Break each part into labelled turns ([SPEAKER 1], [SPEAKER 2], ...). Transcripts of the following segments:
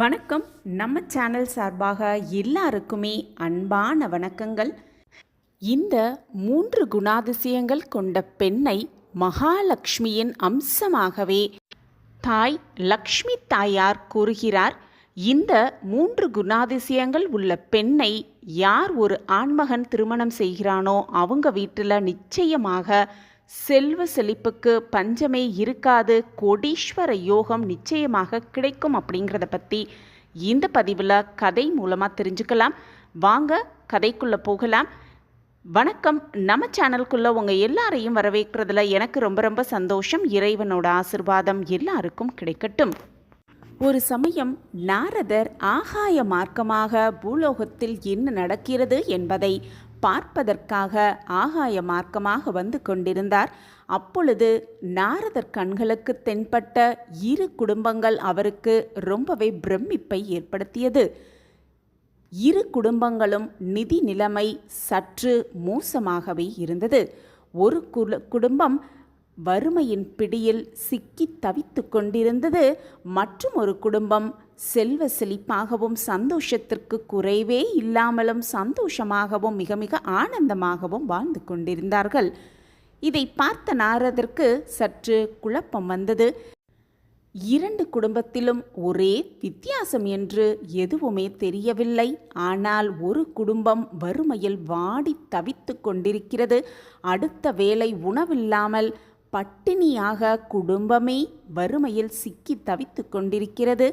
[SPEAKER 1] வணக்கம். நம்ம சேனல் சார்பாக எல்லாருக்குமே அன்பான வணக்கங்கள். இந்த மூன்று குணாதிசயங்கள் கொண்ட பெண்ணை மகாலட்சுமியின் அம்சமாகவே தாய் லக்ஷ்மி தாயார் கூறுகிறார். இந்த மூன்று குணாதிசயங்கள் உள்ள பெண்ணை யார் ஒரு ஆண்மகன் திருமணம் செய்கிறானோ அவங்க வீட்டில் நிச்சயமாக செல்வ செழிப்புக்கு பஞ்சமே இருக்காது கோடீஸ்வர யோகம் நிச்சயமாக கிடைக்கும் அப்படிங்கிறத பற்றி இந்த பதிவில் கதை மூலமாக தெரிஞ்சுக்கலாம். வாங்க கதைக்குள்ளே போகலாம். வணக்கம். நம்ம சேனலுக்குள்ளே உங்கள் எல்லாரையும் வரவேற்கிறதுல எனக்கு ரொம்ப ரொம்ப சந்தோஷம். இறைவனோட ஆசிர்வாதம் எல்லாருக்கும் கிடைக்கட்டும். ஒரு சமயம் நாரதர் ஆகாய மார்க்கமாக பூலோகத்தில் என்ன நடக்கிறது என்பதை பார்ப்பதற்காக ஆகாய மார்க்கமாக வந்து கொண்டிருந்தார். அப்பொழுது நாரதர் கண்களுக்கு தென்பட்ட இரு குடும்பங்கள் அவருக்கு ரொம்பவே பிரமிப்பை ஏற்படுத்தியது. இரு குடும்பங்களும் நிதி நிலைமை சற்று மோசமாகவே இருந்தது. ஒரு குடும்பம் வறுமையின் பிடியில் சிக்கி தவித்து கொண்டிருந்தது மற்றும் ஒரு குடும்பம். செல்வ செழிப்பாகவும் சந்தோஷத்திற்கு குறைவே இல்லாமலும் சந்தோஷமாகவும் மிக மிக ஆனந்தமாகவும் வாழ்ந்து கொண்டிருந்தார்கள். இதை பார்த்த நாரதற்கு சற்று குழப்பம் வந்தது. இரண்டு குடும்பத்திலும் ஒரே வித்தியாசம் என்று எதுவுமே தெரியவில்லை. ஆனால் ஒரு குடும்பம் வறுமையில் வாடி தவித்து கொண்டிருக்கிறது. அடுத்த வேளை உணவில்லாமல் பட்டினியாக குடும்பமே வறுமையில் சிக்கி தவித்து கொண்டிருக்கிறது.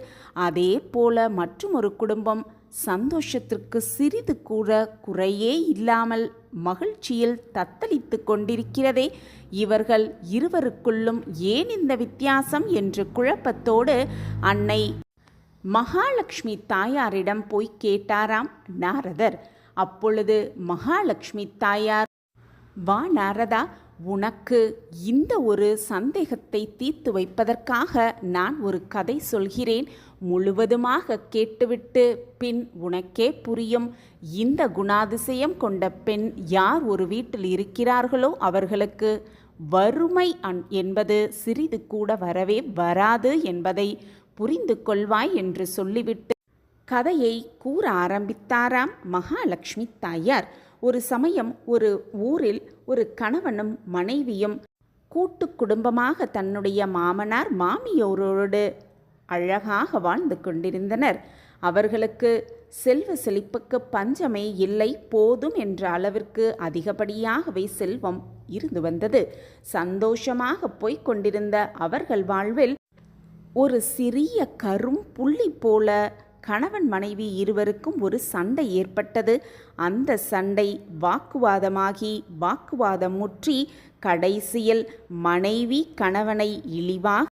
[SPEAKER 1] அதே போல மற்றும் ஒரு குடும்பம் சந்தோஷத்திற்கு சிறிது கூட குறையே இல்லாமல் மகிழ்ச்சியில் தத்தளித்து கொண்டிருக்கிறதே. இவர்கள் இருவருக்குள்ளும் ஏன் இந்த வித்தியாசம் என்று குழப்பத்தோடு அன்னை மகாலட்சுமி தாயாரிடம் போய் கேட்டாராம் நாரதர் அப்பொழுது மகாலட்சுமி தாயார் வா நாரதா உனக்கு இந்த ஒரு சந்தேகத்தை தீர்த்து வைப்பதற்காக நான் ஒரு கதை சொல்கிறேன். முழுவதுமாக கேட்டுவிட்டு பின் உனக்கே புரியும். இந்த குணாதிசயம் கொண்ட பெண் யார் ஒரு வீட்டில் இருக்கிறார்களோ அவர்களுக்கு வறுமை என்பது சிறிது கூட வரவே வராது என்பதை புரிந்து கொள்வாய் என்று சொல்லிவிட்டு கதையை கூற ஆரம்பித்தாராம் மகாலட்சுமி தாயார். ஒரு சமயம் ஒரு ஊரில் ஒரு கணவனும் மனைவியும் கூட்டு குடும்பமாக தன்னுடைய மாமனார் மாமியோரோடு அழகாக வாழ்ந்து கொண்டிருந்தனர். அவர்களுக்கு செல்வ செழிப்புக்கு பஞ்சமே இல்லை போதும் என்ற அளவிற்கு அதிகப்படியாகவே செல்வம் இருந்து வந்தது. சந்தோஷமாக போய்க் கொண்டிருந்த அவர்கள் வாழ்வில் ஒரு சிறிய கரும் புள்ளி போல கணவன் மனைவி இருவருக்கும் ஒரு சண்டை ஏற்பட்டது. அந்த சண்டை வாக்குவாதமாகி வாக்குவாதம் முற்றி கடைசியில் மனைவி கணவனை இழிவாக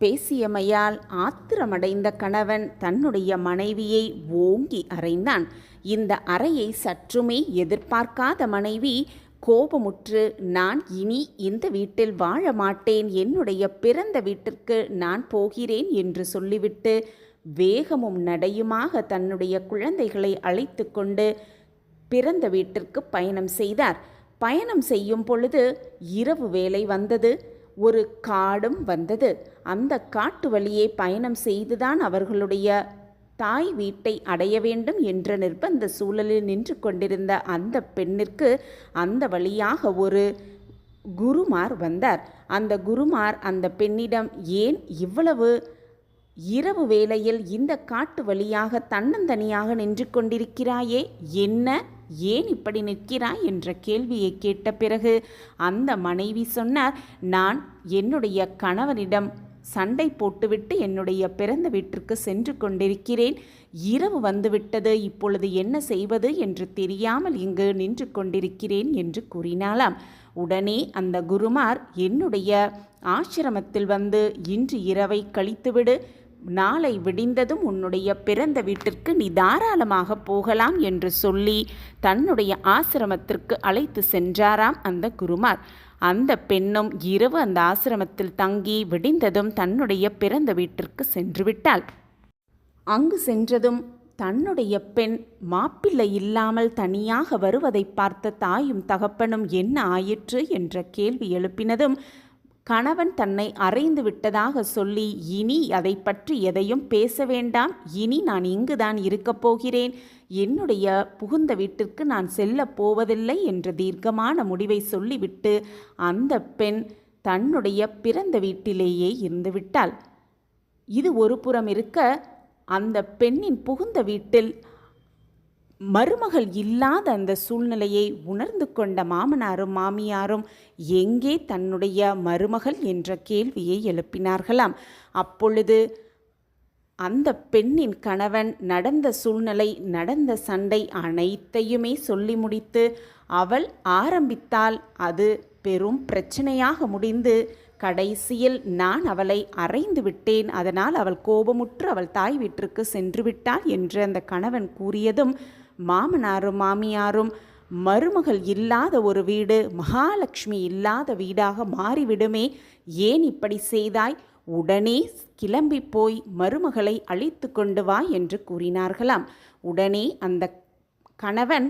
[SPEAKER 1] பேசியமையால் ஆத்திரமடைந்த கணவன் தன்னுடைய மனைவியை ஓங்கி அறைந்தான். இந்த அறையை சற்றுமே எதிர்பார்க்காத மனைவி கோபமுற்று நான் இனி இந்த வீட்டில் வாழ மாட்டேன். என்னுடைய பிறந்த வீட்டிற்கு நான் போகிறேன் என்று சொல்லிவிட்டு வேகமும் நடையுமாக தன்னுடைய குழந்தைகளை அழைத்து கொண்டு பிறந்த வீட்டிற்கு பயணம் செய்தார். பயணம் செய்யும் பொழுது இரவு வேலை வந்தது. ஒரு காடும் வந்தது. அந்த காட்டு வழியே பயணம் செய்துதான் அவர்களுடைய தாய் வீட்டை அடைய வேண்டும் என்ற நிர்பந்த சூழலில் நின்று கொண்டிருந்த அந்த பெண்ணிற்கு அந்த வழியாக ஒரு குருமார் வந்தார். அந்த குருமார் அந்த பெண்ணிடம் ஏன் இவ்வளவு இரவு வேளையில் இந்த காட்டு வழியாக தன்னந்தனியாக நின்று கொண்டிருக்கிறாயே? என்ன? ஏன் இப்படி நிற்கிறாய்? என்ற கேள்வியை கேட்ட பிறகு அந்த மனைவி சொன்னார் நான் என்னுடைய கணவனிடம் சண்டை போட்டுவிட்டு என்னுடைய பிறந்த வீட்டிற்கு சென்று கொண்டிருக்கிறேன். இரவு வந்துவிட்டது இப்பொழுது என்ன செய்வது என்று தெரியாமல் இங்கு நின்று கொண்டிருக்கிறேன் என்று கூறினாளாம். உடனே அந்த குருமார் என்னுடைய ஆசிரமத்தில் வந்து இன்று இரவை கழித்துவிடு. நாளை விடிந்ததும் உன்னுடைய பிறந்த வீட்டிற்கு நீ தாராளமாக போகலாம் என்று சொல்லி தன்னுடைய ஆசிரமத்திற்கு அழைத்து சென்றாராம் அந்த குருமார். அந்த பெண்ணும் இரவு அந்த ஆசிரமத்தில் தங்கி விடிந்ததும் தன்னுடைய பிறந்த வீட்டிற்கு சென்று விட்டாள். அங்கு சென்றதும் தன்னுடைய பெண் மாப்பிள்ளை இல்லாமல் தனியாக வருவதை பார்த்த தாயும் தகப்பனும் என்ன ஆயிற்று என்ற கேள்வி எழுப்பினதும் கணவன் தன்னை அறைந்து விட்டதாக சொல்லி இனி அதை பற்றி எதையும் பேச வேண்டாம். இனி நான் இங்குதான் இருக்கப் போகிறேன். என்னுடைய புகுந்த வீட்டிற்கு நான் செல்லப் போவதில்லை என்ற தீர்க்கமான முடிவை சொல்லிவிட்டு அந்த பெண் தன்னுடைய பிறந்த வீட்டிலேயே இருந்துவிட்டாள். இது ஒரு புறம் இருக்க அந்த பெண்ணின் புகுந்த வீட்டில் மருமகள் இல்லாத அந்த சூழ்நிலையை உணர்ந்து கொண்ட மாமனாரும் மாமியாரும் எங்கே தன்னுடைய மருமகள் என்ற கேள்வியை எழுப்பினார்களாம். அப்பொழுது அந்த பெண்ணின் கணவன் நடந்த சூழ்நிலை நடந்த சண்டை அனைத்தையுமே சொல்லி முடித்து அவள் ஆரம்பித்தால் அது பெரும் பிரச்சனையாக முடிந்து கடைசியில் நான் அவளை அறைந்து விட்டேன். அதனால் அவள் கோபமுற்று அவள் தாய் வீட்டிற்கு சென்று விட்டாள் என்று அந்த கணவன் கூறியதும் மாமனாரும் மாமியாரும் மருமகள் இல்லாத ஒரு வீடு மகாலட்சுமி இல்லாத வீடாக மாறிவிடுமே. ஏன் இப்படி செய்தாய்? உடனே கிளம்பி போய் மருமகளை அழைத்து கொண்டு வா என்று கூறினார்களாம். உடனே அந்த கணவன்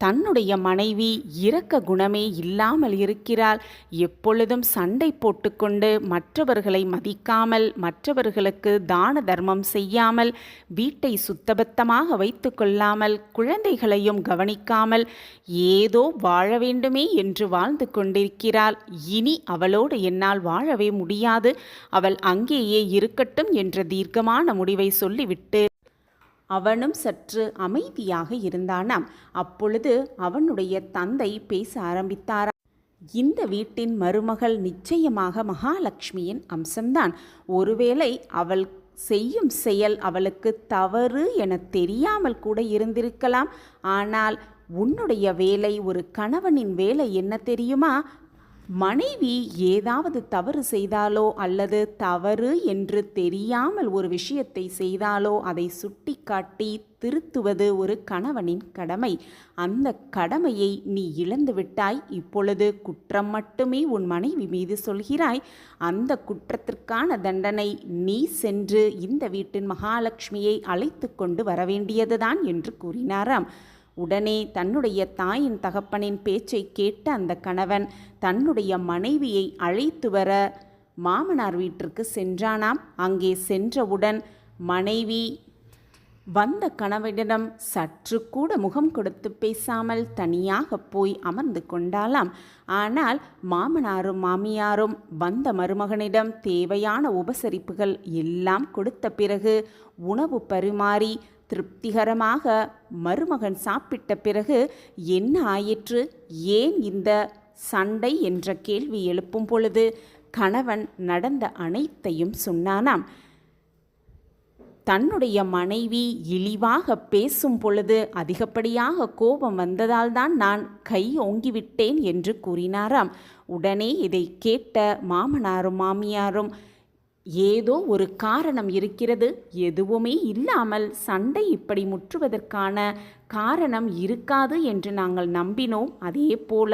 [SPEAKER 1] தன்னுடைய மனைவி இரக்க குணமே இல்லாமல் இருக்கிறாள். எப்பொழுதும் சண்டை போட்டுக்கொண்டு மற்றவர்களை மதிக்காமல் மற்றவர்களுக்கு தான தர்மம் செய்யாமல் வீட்டை சுத்தபத்தமாக வைத்து கொள்ளாமல் குழந்தைகளையும் கவனிக்காமல் ஏதோ வாழ வேண்டுமே என்று வாழ்ந்து கொண்டிருக்கிறாள். இனி அவளோடு என்னால் வாழவே முடியாது. அவள் அங்கேயே இருக்கட்டும் என்ற தீர்க்கமான முடிவை சொல்லிவிட்டு அவனும் சற்று அமைதியாக இருந்தானாம். அப்பொழுது அவனுடைய தந்தை பேச ஆரம்பித்தாராம் இந்த வீட்டின் மருமகள் நிச்சயமாக மகாலட்சுமியின் அம்சம்தான். ஒருவேளை அவள் செய்யும் செயல் அவளுக்கு தவறு என தெரியாமல் கூட இருந்திருக்கலாம். ஆனால் உன்னுடைய வேலை ஒரு கணவனின் வேலை என்ன தெரியுமா? மனைவி ஏதாவது தவறு செய்தாலோ அல்லது தவறு என்று தெரியாமல் ஒரு விஷயத்தை செய்தாலோ அதை சுட்டிக்காட்டி திருத்துவது ஒரு கணவனின் கடமை. அந்த கடமையை நீ இழந்து விட்டாய். இப்பொழுது குற்றம் மட்டுமே உன் மனைவி மீது சொல்கிறாய். அந்த குற்றத்திற்கான தண்டனை நீ சென்று இந்த வீட்டின் மகாலட்சுமியை அழைத்து கொண்டு வர வேண்டியதுதான் என்று கூறினாராம். உடனே தன்னுடைய தாயின் தகப்பனின் பேச்சை கேட்ட அந்த கணவன் தன்னுடைய மனைவியை அழைத்து வர மாமனார் வீட்டிற்கு சென்றானாம். அங்கே சென்றவுடன் மனைவி வந்த கணவனிடம் சற்று கூட முகம் கொடுத்து பேசாமல் தனியாக போய் அமர்ந்து கொண்டாலாம் ஆனால் மாமனாரும் மாமியாரும் வந்த மருமகனிடம் தேவையான உபசரிப்புகள் எல்லாம் கொடுத்த பிறகு உணவு பரிமாறி திருப்திகரமாக மருமகன் சாப்பிட்ட பிறகு என்ன ஆயிற்று? ஏன் இந்த சண்டை என்ற கேள்வி எழுப்பும் பொழுது கணவன் நடந்த அனைத்தையும் சொன்னானாம். தன்னுடைய மனைவி இழிவாக பேசும் பொழுது அதிகப்படியாக கோபம் வந்ததால்தான் நான் கை ஓங்கிவிட்டேன் என்று கூறினாராம். உடனே இதை கேட்ட மாமனாரும் மாமியாரும் ஏதோ ஒரு காரணம் இருக்கிறது. எதுவுமே இல்லாமல் சண்டை இப்படி முற்றுவதற்கான காரணம் இருக்காது என்று நாங்கள் நம்பினோம். அதே போல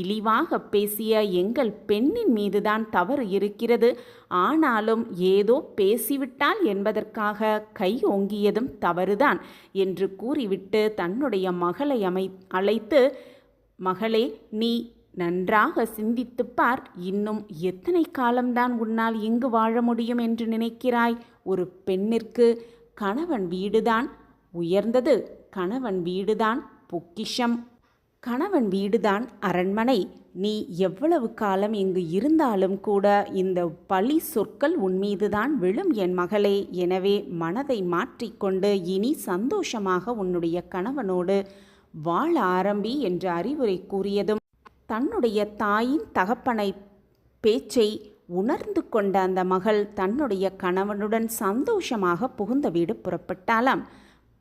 [SPEAKER 1] இழிவாக பேசிய எங்கள் பெண்ணின் மீதுதான் தவறு இருக்கிறது. ஆனாலும் ஏதோ பேசிவிட்டால் என்பதற்காக கை ஓங்கியதும் தவறுதான் என்று கூறிவிட்டு தன்னுடைய மகளை அமை அழைத்து மகளே நீ நன்றாக சிந்தித்துப் பார் இன்னும் எத்தனை காலம்தான் உன்னால் இங்கு வாழ முடியும் என்று நினைக்கிறாய்? ஒரு பெண்ணிற்கு கணவன் வீடுதான். உயர்ந்தது கணவன் வீடுதான். பொக்கிஷம் கணவன் வீடுதான். அரண்மனை நீ எவ்வளவு காலம் இங்கு இருந்தாலும் கூட இந்த பழி சொற்கள் உன்மீதுதான் விழும் என் மகளே. எனவே மனதை மாற்றிக்கொண்டு இனி சந்தோஷமாக உன்னுடைய கணவனோடு வாழ ஆரம்பி என்று அறிவுரை கூறியதும் தன்னுடைய தாயின் தகப்பனை பேச்சை உணர்ந்து கொண்ட அந்த மகள் தன்னுடைய கணவனுடன் சந்தோஷமாக புகுந்த வீடு புறப்பட்டாளாம்.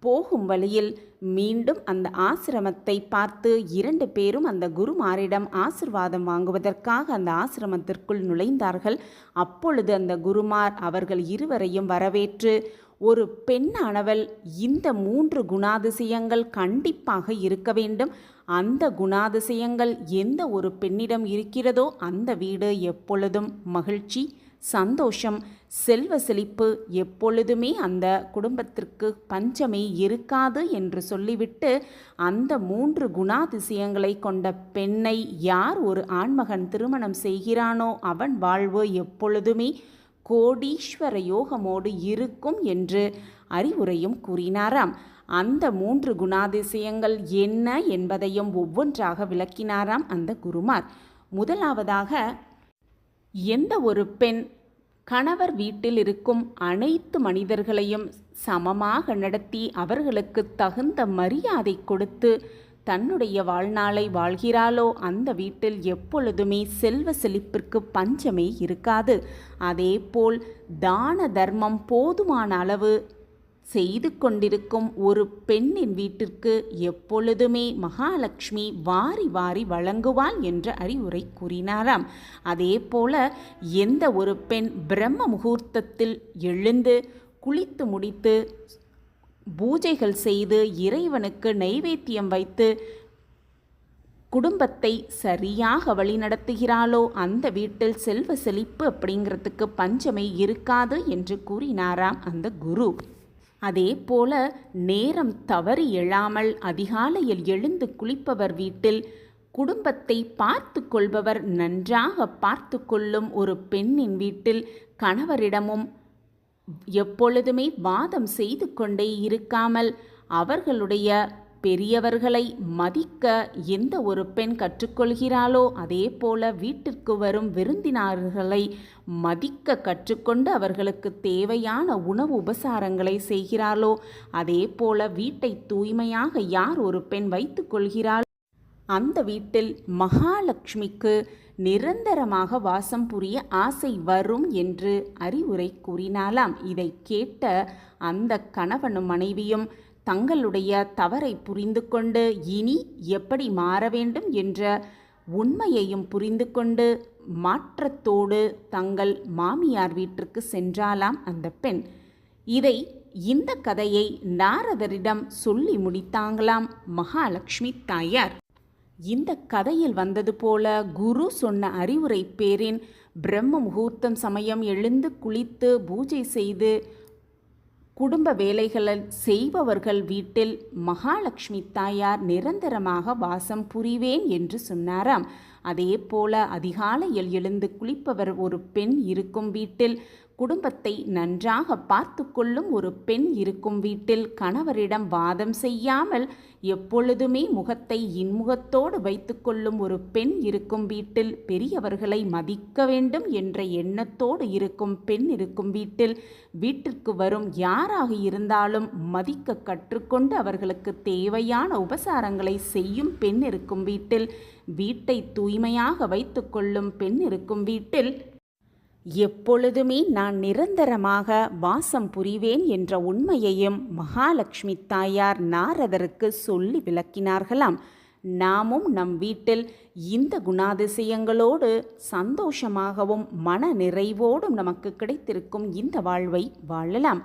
[SPEAKER 1] போகும் வழியில் மீண்டும் அந்த ஆசிரமத்தை பார்த்து இரண்டு பேரும் அந்த குருமாரிடம் ஆசிர்வாதம் வாங்குவதற்காக அந்த ஆசிரமத்திற்குள் நுழைந்தார்கள். அப்பொழுது அந்த குருமார் அவர்கள் இருவரையும் வரவேற்று ஒரு பெண்ணானவள் இந்த மூன்று குணாதிசயங்கள் கண்டிப்பாக இருக்க வேண்டும். அந்த குணாதிசயங்கள் எந்த ஒரு பெண்ணிடம் இருக்கிறதோ அந்த வீடு எப்பொழுதும் மகிழ்ச்சி சந்தோஷம் செல்வ செழிப்பு எப்பொழுதுமே அந்த குடும்பத்திற்கு பஞ்சமே இருக்காது என்று சொல்லிவிட்டு அந்த மூன்று குணாதிசயங்களை கொண்ட பெண்ணை யார் ஒரு ஆண்மகன் திருமணம் செய்கிறானோ அவன் வாழ்வு எப்பொழுதுமே கோடீஸ்வர யோகமோடு இருக்கும் என்று அறிவுரையும் கூறினாராம். அந்த மூன்று குணாதிசயங்கள் என்ன என்பதையும் ஒவ்வொன்றாக விளக்கினாராம் அந்த குருமார். முதலாவதாக எந்த ஒரு பெண் கணவர் வீட்டில் இருக்கும் அனைத்து மனிதர்களையும் சமமாக நடத்தி அவர்களுக்கு தகுந்த மரியாதை கொடுத்து தன்னுடைய வாழ்நாளை வாழ்கிறாளோ அந்த வீட்டில் எப்பொழுதுமே செல்வ செழிப்பிற்கு பஞ்சமே இருக்காது. அதேபோல் தான தர்மம் போதுமான அளவு செய்து கொண்டிருக்கும் ஒரு பெண்ணின் வீட்டிற்கு எப்பொழுதுமே மகாலட்சுமி வாரி வாரி வழங்குவாள் என்ற அறிவுரை கூறினாராம். அதே போல எந்த ஒரு பெண் பிரம்ம முகூர்த்தத்தில் எழுந்து குளித்து முடித்து பூஜைகள் செய்து இறைவனுக்கு நைவேத்தியம் வைத்து குடும்பத்தை சரியாக வழிநடத்துகிறாளோ அந்த வீட்டில் செல்வ செழிப்பு அப்படிங்கிறதுக்கு பஞ்சமே இருக்காது என்று கூறினாராம் அந்த குரு. அதே போல நேரம் தவறி எழாமல் அதிகாலையில் எழுந்து குளிப்பவர் வீட்டில் குடும்பத்தை பார்த்து கொள்பவர் நன்றாக பார்த்து கொள்ளும் ஒரு பெண்ணின் வீட்டில் கணவரிடமும் எப்பொழுதுமே வாதம் செய்து கொண்டே இருக்காமல் அவர்களுடைய பெரியவர்களை மதிக்க எந்த ஒரு பெண் கற்றுக்கொள்கிறாளோ அதே போல வீட்டிற்கு வரும் விருந்தினர்களை மதிக்க கற்றுக்கொண்டு அவர்களுக்கு தேவையான உணவு உபசாரங்களை செய்கிறாளோ அதே போல வீட்டை தூய்மையாக யார் ஒரு பெண் வைத்துக் கொள்கிறாள்? அந்த வீட்டில் மகாலட்சுமிக்கு நிரந்தரமாக வாசம் புரிய ஆசை வரும் என்று அறிவுரை கூறினாலாம் இதை கேட்ட அந்த கணவனும் மனைவியும் தங்களுடைய தவறை புரிந்து கொண்டு இனி எப்படி மாற வேண்டும் என்ற உண்மையையும் புரிந்து கொண்டு மாற்றத்தோடு தங்கள் மாமியார் வீட்டிற்கு சென்றாலாம் அந்த பெண். இதை இந்த கதையை நாரதரிடம் சொல்லி முடித்தாங்களாம் மகாலட்சுமி தாயார். இந்த கதையில் வந்தது போல குரு சொன்ன அறிவுரை பேரின் பிரம்ம முகூர்த்தம் சமயம் எழுந்து குளித்து பூஜை செய்து குடும்ப வேலைகளை செய்பவர்கள் வீட்டில் மகாலட்சுமி தாயார் நிரந்தரமாக வாசம் புரிவேன் என்று சொன்னாராம். அதே போல அதிகாலையில் எழுந்து குளிப்பவர் ஒரு பெண் இருக்கும் வீட்டில் குடும்பத்தை நன்றாக பார்த்து கொள்ளும் ஒரு பெண் இருக்கும் வீட்டில் கணவரிடம் வாதம் செய்யாமல் எப்பொழுதுமே முகத்தை இன்முகத்தோடு வைத்துக்கொள்ளும் ஒரு பெண் இருக்கும் வீட்டில் பெரியவர்களை மதிக்க வேண்டும் என்ற எண்ணத்தோடு இருக்கும் பெண் இருக்கும் வீட்டில் வீட்டிற்கு வரும் யாராக இருந்தாலும் மதிக்க கற்றுக்கொண்டு அவர்களுக்கு தேவையான உபசாரங்களை செய்யும் பெண் இருக்கும் வீட்டில் வீட்டை தூய்மையாக வைத்துக்கொள்ளும் பெண் இருக்கும் வீட்டில் எப்பொழுதுமே நான் நிரந்தரமாக வாசம் புரிவேன் என்ற உண்மையையும் மகாலட்சுமி தாயார் நாரதருக்கு சொல்லி விளக்கினார்களாம். நாமும் நம் வீட்டில் இந்த குணாதிசயங்களோடு சந்தோஷமாகவும் மன நிறைவோடும் நமக்கு கிடைத்திருக்கும் இந்த வாழ்வை வாழலாம்.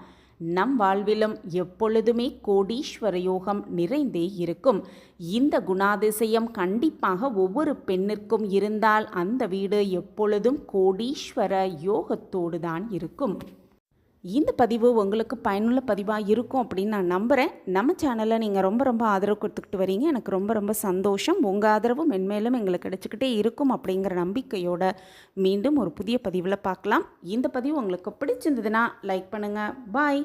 [SPEAKER 1] நம் வாழ்விலும் எப்பொழுதுமே கோடீஸ்வர யோகம் நிறைந்தே இருக்கும். இந்த குணாதிசயம் கண்டிப்பாக ஒவ்வொரு பெண்ணிற்கும் இருந்தால் அந்த வீடு எப்பொழுதும் கோடீஸ்வர யோகத்தோடு தான் இருக்கும். இந்த பதிவு உங்களுக்கு பயனுள்ள பதிவாக இருக்கும் அப்படின்னு நான் நம்புகிறேன் நம்ம சேனலில் நீங்கள் ரொம்ப ரொம்ப ஆதரவு கொடுத்துக்கிட்டு வரீங்க. எனக்கு ரொம்ப ரொம்ப சந்தோஷம். உங்கள் ஆதரவும் மென்மேலும் எங்களுக்கு கிடச்சிக்கிட்டே இருக்கும் அப்படிங்கிற நம்பிக்கையோட மீண்டும் ஒரு புதிய பதிவில் பார்க்கலாம். இந்த பதிவு உங்களுக்கு பிடிச்சிருந்ததுன்னா லைக் பண்ணுங்கள் பாய்